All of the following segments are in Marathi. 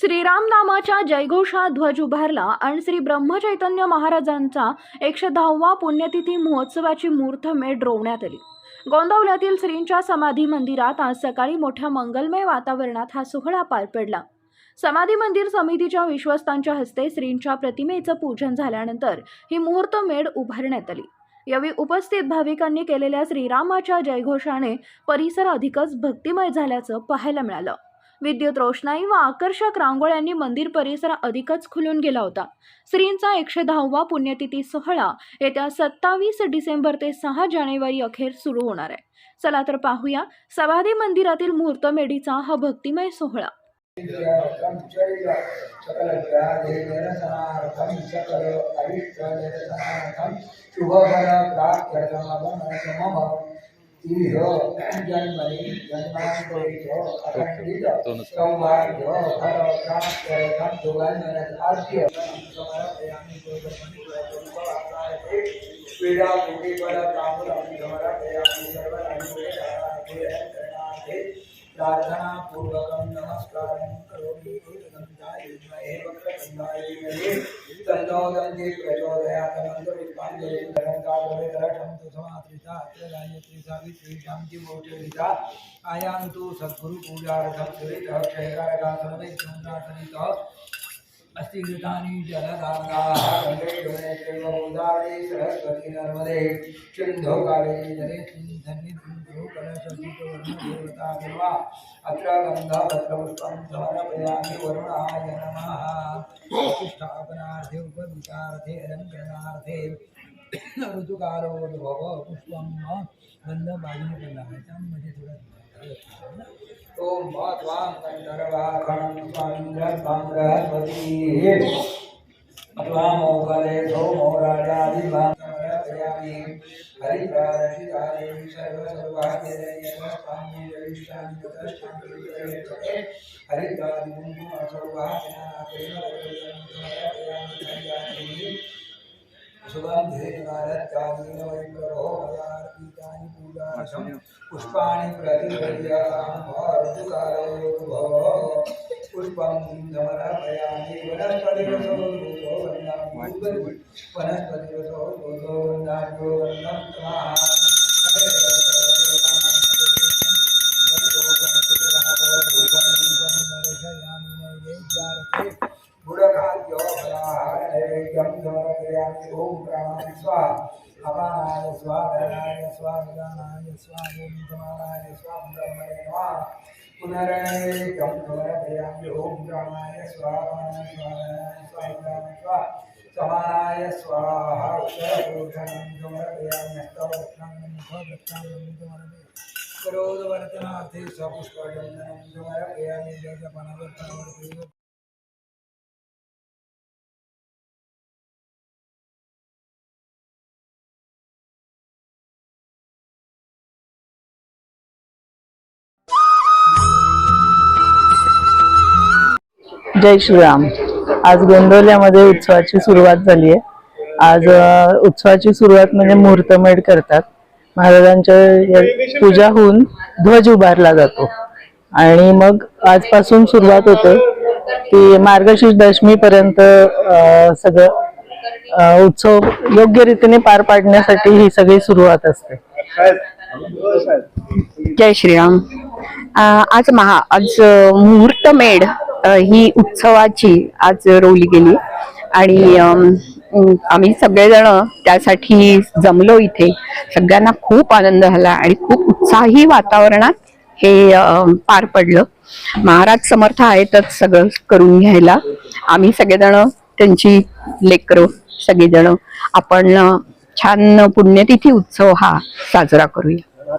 श्रीराम नामाच्या जयघोषा ध्वज उभारला आणि श्री ब्रह्मचैतन्य महाराजांचा एकशे दहावा पुण्यतिथी महोत्सवाची मुहूर्तमेढ रोवण्यात आली. गोंदवल्यातील श्रींच्या समाधी मंदिरात आज सकाळी मोठ्या मंगलमय वातावरणात हा सोहळा पार पडला. समाधी मंदिर समितीच्या विश्वस्तांच्या हस्ते श्रींच्या प्रतिमेचं पूजन झाल्यानंतर ही मुहूर्तमेढ उभारण्यात आली. यावेळी उपस्थित भाविकांनी केलेल्या श्रीरामाच्या जयघोषाने परिसर अधिकच भक्तिमय झाल्याचं पाहायला मिळालं. विद्युत रोषणाई व आकर्षक रांगोळ्यांनी मंदिर परिसर अधिकच खुलून गेला होता. श्रींचा एकशे दहावा पुण्यतिथी सोहळा येत्या सत्तावीस डिसेंबर ते सहा जानेवारी अखेर सुरू होणार आहे. चला तर पाहूया समाधी मंदिरातील मुहूर्तमेढीचा हा भक्तिमय सोहळा. ईहो जन्मनि जन्मान्तरितो अखण्डित सौभाग्यो भर प्राप्तरथं दुर्गन्धनधार्य समर्पयामि पीडा मुखे पर कामुर समर्पयामि सर्वनाथे प्रार्थना पूर्वकं नमस्कारं करोमि गन्धाय विद्महे वक्रगन्धाय विद्महे तन्नो गन्धे प्रचोदयात् मन्त्रपुष्पाञ्जलिं धरन्तावरे गायत्री सावित्री शान्ति सद्गुरुपूजार्थं अस्ति कृतानि जलदागाः गङ्गे सरस्वती नर्मदे सिन्धो कावेरी जलेऽस्मिन् सन्निधिं देवा अत्र गन्धपत्रपुष्पं समर्पयामि वरुणाय नमः स्थापनार्थे उपविचार्थे अलङ्करणार्थे ऋतुकालोद्भव पुष्पं गन्धबागिनी पल्लायच्यामध्ये थोडं ॐ त्वां गन्धर्वाखणं स्वामिन्द्रं बृहस्पतिः त्वामोकले सोमो राजादिवां समर्पयामि हरिप्रारशितारे नारत्यादीन वैप्रभो मयार्पितानि पूजार्थं पुष्पाणि प्रतिहर्यकाम्भर्तुकारोद्भव पुष्पं समर्पयामि वनस्पतिरसो दोषो वन्दामि वनस्पतिरसो दोषो वन्दं गुडखाद्यो फलाहारनैवेद्यं समर्पयामि ॐ प्राणाय स्वाहा अपानाय स्वाहा धनाय स्वाहा विधानाय नमः पुनर्नैवेद्यं समर्पयामि प्राणाय स्वाहा अपानाय स्वाहा स्वाहा समानाय स्वाहा उत्तरपुरुषं समर्पयामि हस्तवस्त्रं मुखवस्त्रं समर्पयामि करोदवर्तनार्थे स्वपुष्पचन्दनं समर्पयामि जय श्रीराम. आज गोंदवल्यामध्ये उत्सवाची सुरुवात झाली आहे. आज उत्सवाची सुरुवात म्हणजे मुहूर्तमेढ करतात. महाराजांच्या पूजा होऊन ध्वज उभारला जातो. आणि मग आजपासून सुरुवात होते ती मार्गशीर्ष दशमी पर्यंत सगळं उत्सव योग्य रीतीने पार पाडण्यासाठी ही सगळी सुरुवात असते. जय श्रीराम. आज महा आज मुहूर्तमेढ ही उत्सवाची आज रोवली गेली. आणि आम्ही सगळेजण त्यासाठी जमलो इथे. सगळ्यांना खूप आनंद झाला आणि खूप उत्साही वातावरणात हे पार पडलं. महाराज समर्थ आहेतच सगळं करून घ्यायला. आम्ही सगळेजण त्यांची लेकरं सगळेजण आपण छान पुण्यतिथी उत्सव हा साजरा करूया.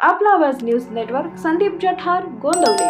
Aapla Awaaz news network Sandeep Jathar Gondavale.